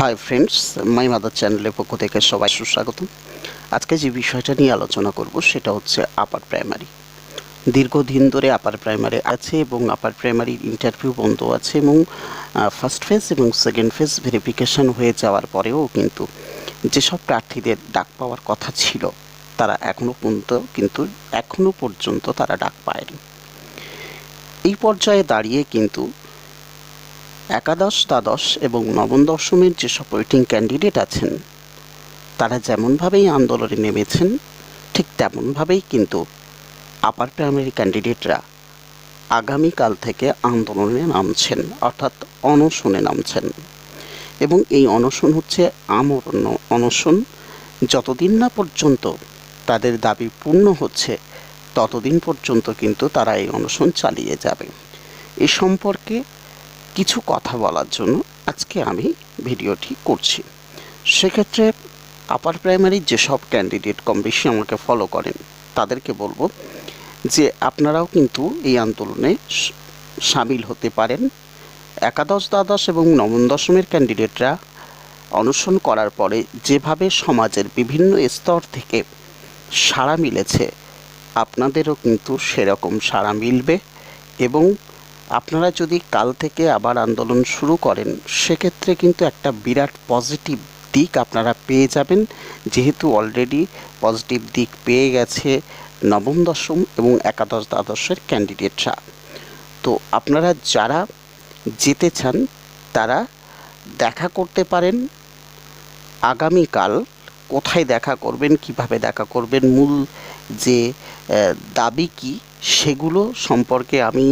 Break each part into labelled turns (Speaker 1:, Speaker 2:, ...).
Speaker 1: Hi friends my mother চ্যানেলের পক্ষ থেকে সবাই সুস্বাগত আজকে যে বিষয়টা নিয়ে আলোচনা করব সেটা হচ্ছে আপার প্রাইমারি দীর্ঘদিন ধরে আপার প্রাইমারি আছে এবং আপার প্রাইমারির ইন্টারভিউ বন্ধ আছে এবং ফার্স্ট ফেজ এবং সেকেন্ড ফেজ ভেরিফিকেশন হয়ে যাওয়ার পরেও কিন্তু যেসব প্রার্থীদের ডাক পাওয়ার কথা ছিল, তারা এখনও পর্যন্ত কিন্তু এখনও পর্যন্ত তারা ডাক পায়নি। এই পর্যায়ে দাঁড়িয়ে কিন্তু একাদশ, দ্বাদশ এবং নবম দশমের যেসব ওয়েটিং ক্যান্ডিডেট আছেন, তারা যেমনভাবেই আন্দোলনে নেমেছেন, ঠিক তেমনভাবেই কিন্তু আপার প্রাইমারি ক্যান্ডিডেটরা আগামীকাল থেকে আন্দোলনে নামছেন, অর্থাৎ অনশনে নামছেন। এবং এই অনশন হচ্ছে আমরণ অনশন। যতদিন না পর্যন্ত তাদের দাবি পূর্ণ হচ্ছে, ততদিন পর্যন্ত কিন্তু তারা এই অনশন চালিয়ে যাবে। এ সম্পর্কে কিছু কথা বলার জন্য আজকে আমি ভিডিওটি করছি। সেক্ষেত্রে আপার প্রাইমারির যেসব ক্যান্ডিডেট কম বেশি আমাকে ফলো করেন, তাদেরকে বলব যে আপনারাও কিন্তু এই আন্দোলনে সামিল হতে পারেন। একাদশ, দ্বাদশ এবং নবম, দশমের ক্যান্ডিডেটরা অনশন করার পরে যেভাবে সমাজের বিভিন্ন স্তর থেকে সাড়া মিলেছে, আপনাদেরও কিন্তু সেরকম সাড়া মিলবে এবং আপনারা যদি কাল থেকে আবার আন্দোলন শুরু করেন, সেক্ষেত্রে কিন্তু একটা বিরাট পজিটিভ দিক আপনারা পেয়ে যাবেন। যেহেতু অলরেডি পজিটিভ দিক পেয়ে গেছে নবম, দশম এবং একাদশ, দ্বাদশের ক্যান্ডিডেটরা তো আপনারা যারা যেতে চান, তারা দেখা করতে পারেন। আগামীকাল কোথায় দেখা করবেন, কীভাবে দেখা করবেন, মূল যে দাবি কি সেগুলো সম্পর্কে আমি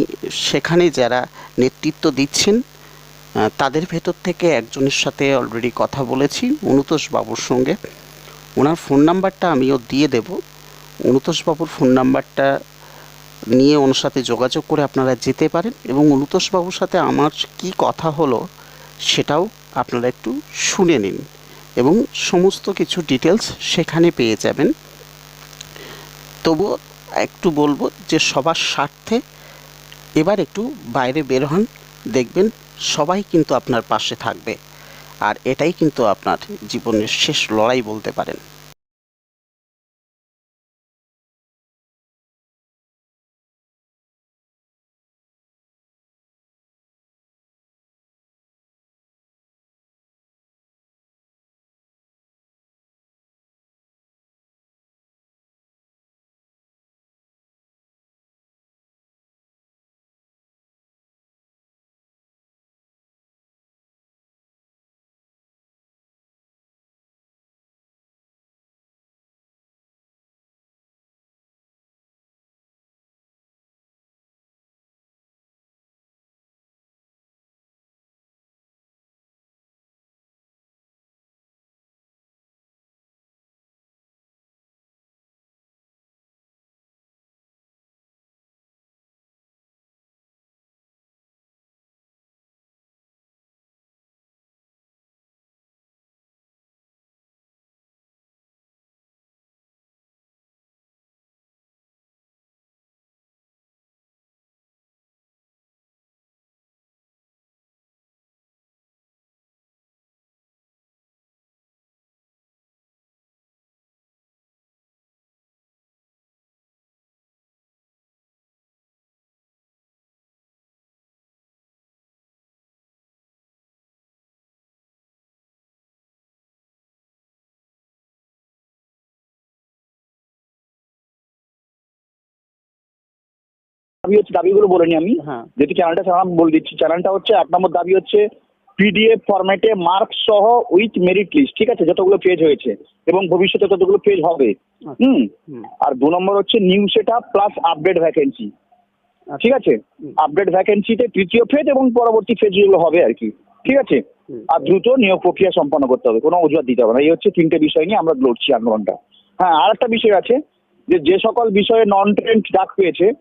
Speaker 1: সেখানে যারা নেতৃত্ব দিচ্ছেন তাদের ভেতর থেকে একজনের সাথে অলরেডি কথা বলেছি অনুতোষ বাবুর সঙ্গে। ওনার ফোন নাম্বারটা আমিও দিয়ে দেব। অনুতোষ বাবুর ফোন নাম্বারটা নিয়ে ওনার সাথে যোগাযোগ করে আপনারা যেতে পারেন এবং অনুতোষ বাবুর সাথে আমার কি কথা হলো সেটাও আপনারা একটু শুনে নিন এবং সমস্ত কিছু ডিটেলস সেখানে পেয়ে যাবেন। তবুও একটু বলব যে সবার স্বার্থে এবার একটু বাইরে বের হন, দেখবেন সবাই কিন্তু আপনার পাশে থাকবে। আর এটাই কিন্তু আপনার জীবনের শেষ লড়াই বলতে পারেন।
Speaker 2: দাবি হচ্ছে দাবিগুলো বলে নি আমি যেহেতু চ্যানেলটা চ্যানেল বলে দিচ্ছি। চ্যানেলটা হচ্ছে এক নম্বর দাবি হচ্ছে পিডিএফ ফরম্যাটে মার্ক সহ উইথ মেরিট লিস্ট ঠিক আছে? যতগুলো পেজ হয়েছে এবং ভবিষ্যতে ততগুলো পেজ হবে। হুম?
Speaker 1: হুম।
Speaker 2: আর দু নম্বর হচ্ছে new set plus update vacancy ঠিক আছে? আপডেট ভ্যাকেন্সিতে তৃতীয় ফেজ এবং পরবর্তী ফেজ যেগুলো হবে আর কি। ঠিক আছে? আর দ্রুত নিয়োগ প্রক্রিয়া সম্পন্ন করতে হবে। কোনো অজুহাত দিতে হবে না। এই হচ্ছে তিনটে বিষয় নিয়ে আমরা লড়ছি আন্দোলনটা। হ্যাঁ আর একটা বিষয় আছে যে যে সকল বিষয়ে নন ট্রেন্ড ডাক পেয়েছে।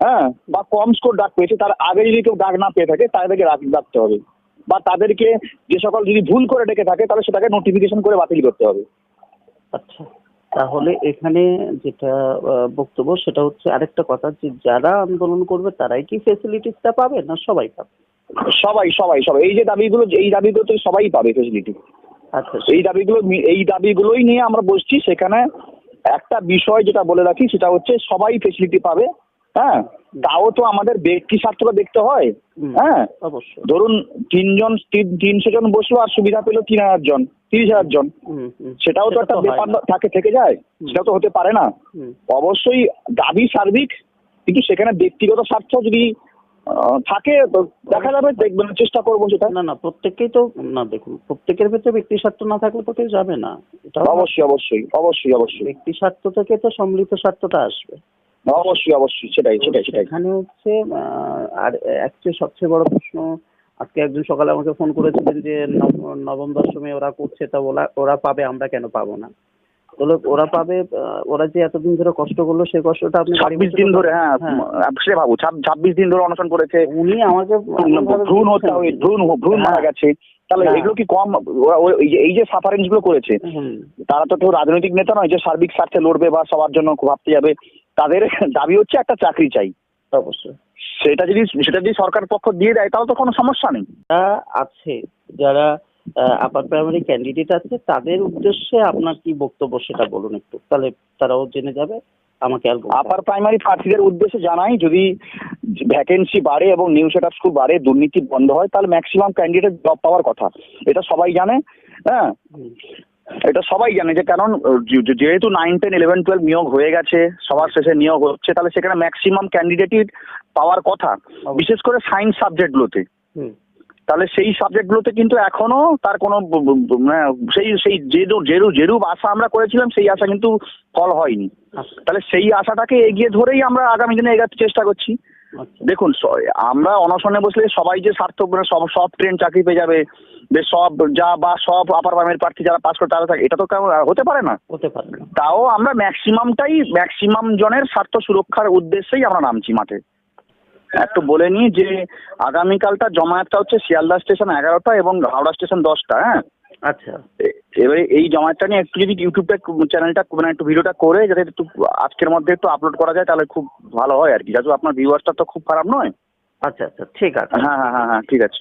Speaker 2: হ্যাঁ বা কম স্কোর ডাক পেয়েছে তার আগে যদি কেউ ডাক না পেয়ে থাকে তাদেরকে রাখতে হবে। বা তাদেরকে যে সকল যদি ভুল করে ডেকে থাকে তাহলে সেটাকে নোটিফিকেশন করে বাতিল করতে হবে।
Speaker 1: আচ্ছা তাহলে এখানে যেটা বক্তব্য সেটা হচ্ছে আরেকটা কথা যে যারা আন্দোলন করবে তারাই কি ফেসিলিটিসটা পাবে না সবাই পাবে?
Speaker 2: সবাই সবাই সবাই। এই যে দাবিগুলো এই দাবিগুলো তো সবাই পাবে ফেসিলিটি
Speaker 3: আচ্ছা
Speaker 2: এই দাবিগুলো এই দাবিগুলোই নিয়ে আমরা বসছি। সেখানে একটা বিষয় যেটা বলে রাখি সেটা হচ্ছে সবাই ফেসিলিটি পাবে। হ্যাঁ তাও তো আমাদের ব্যক্তি স্বার্থটা দেখতে হয়। হ্যাঁ
Speaker 3: অবশ্যই।
Speaker 2: ধরুন তিনজন তিনশো জন বসল আর সুবিধা পেল তিন হাজার জন তিরিশ হাজার জন। সেটাও তো একটা ব্যাপার থাকে থেকে যায়। সেটা তো হতে পারে না। অবশ্যই দাবি সার্বিক কিন্তু সেখানে ব্যক্তিগত স্বার্থ যদি থাকে তো দেখা যাবে দেখবেন চেষ্টা করব সেটা।
Speaker 3: না না প্রত্যেককেই তো না দেখুন প্রত্যেকের ভেতরে ব্যক্তি স্বার্থ না থাকলে তো কেউ যাবে না। এটা
Speaker 2: অবশ্যই অবশ্যই অবশ্যই অবশ্যই।
Speaker 3: ব্যক্তি স্বার্থ থেকে তো সম্মিলিত স্বার্থটা আসবে।
Speaker 2: অবশ্যই অবশ্যই সেটাই সেটাই সেটাই।
Speaker 3: এখানে হচ্ছে আহ, আর একটা সবচেয়ে বড় প্রশ্ন আজকে একজন সকালে আমাকে ফোন করেছিলেন যে নব- নবম দশমে ওরা করছে তা ওরা ওরা পাবে আমরা কেন পাবো না? বলে ওরা পাবে ওরা যে এতদিন ধরে কষ্ট করল সেই কষ্টটা আপনি
Speaker 2: ছাব্বিশ দিন ধরে হ্যাঁ
Speaker 3: হ্যাঁ।
Speaker 2: সে ভাবু ছাব্বিশ দিন ধরে অনশন করেছে।
Speaker 3: উনি আমাকে
Speaker 2: ভ্রূণ হত্যা
Speaker 3: বলছেন-
Speaker 2: ভ্রূণ ভ্রূণ মারা
Speaker 3: হ্যাঁ।
Speaker 2: গেছে। তাহলে
Speaker 3: হ্যাঁ।
Speaker 2: এগুলো কি কম এই যে- সাফারেন্সগুলো করেছে তারা তো কেউ রাজনৈতিক নেতা নয় যে সার্বিক স্বার্থে লড়বে বা সবার জন্য ভাবতে যাবে। তাদের দাবি হচ্ছে একটা চাকরি চাই।
Speaker 3: অবশ্যই।
Speaker 2: সেটা যদি সেটা যদি সরকার পক্ষ দিয়ে দেয় তাহলে তো কোনো সমস্যা নেই।
Speaker 3: আছে যারা আপার প্রাইমারি ক্যান্ডিডেট আছে তাদের উদ্দেশ্যে আপনার কি বক্তব্য সেটা বলুন একটু। তাহলে তারাও জেনে যাবে আমাকে
Speaker 2: আপার প্রাইমারি প্রার্থীদের উদ্দেশ্যে জানাই যদি ভ্যাকেন্সি বাড়ে এবং নিউ সেট স্কুল বাড়ে দুর্নীতি বন্ধ হয় তাহলে ম্যাক্সিমাম ক্যান্ডিডেট জব পাওয়ার কথা। এটা সবাই জানে হ্যাঁ? এটা সবাই জানে যে কারণ যেহেতু নাইন টেন ইলেভেন টুয়েলভ নিয়োগ হয়ে গেছে সবার শেষে নিয়োগ হচ্ছে তাহলে সেখানে ম্যাক্সিমাম ক্যান্ডিডেটই পাওয়ার কথা। বিশেষ করে সায়েন্স সাবজেক্টগুলোতে তাহলে সেই সাবজেক্টগুলোতে কিন্তু এখনও তার কোনো মানে সেই সেই যেরু যেরু যেরূপ আশা আমরা করেছিলাম সেই আশা কিন্তু ফল হয়নি।
Speaker 3: আচ্ছা,
Speaker 2: তাহলে সেই আশাটাকে এগিয়ে ধরেই আমরা আগামী দিনে এগাতে চেষ্টা করছি।
Speaker 3: আচ্ছা।
Speaker 2: দেখুন আমরা অনশনে বসলে সবাই যে স্বার্থ মানে সব সব ট্রেন চাকরি পেয়ে যাবে যে সব যা বা সব আপার প্রাইমারি প্রার্থী যারা পাস করে তারা থাকে এটা তো কেমন হতে পারে না।
Speaker 3: হতে পারে না।
Speaker 2: তাও আমরা ম্যাক্সিমামটাই ম্যাক্সিমাম জনের স্বার্থ সুরক্ষার উদ্দেশ্যেই আমরা নামছি মাঠে। একটু বলে নিই যে আগামীকালটা জমায়েতটা হচ্ছে শিয়ালদা স্টেশন এগারোটা এবং হাওড়া স্টেশন দশটা হ্যাঁ?
Speaker 3: আচ্ছা।
Speaker 2: এবারে এই জমায়েতটা নিয়ে একটু যদি ইউটিউবটা চ্যানেলটা মানে একটু ভিডিওটা করে যাতে একটু আজকের মধ্যে একটু আপলোড করা যায় তাহলে খুব ভালো হয় আর কি। যাতে আপনার ভিউয়ার্সটা তো খুব খারাপ নয়।
Speaker 3: আচ্ছা আচ্ছা ঠিক আছে।
Speaker 2: হ্যাঁ হ্যাঁ হ্যাঁ হ্যাঁ ঠিক আছে।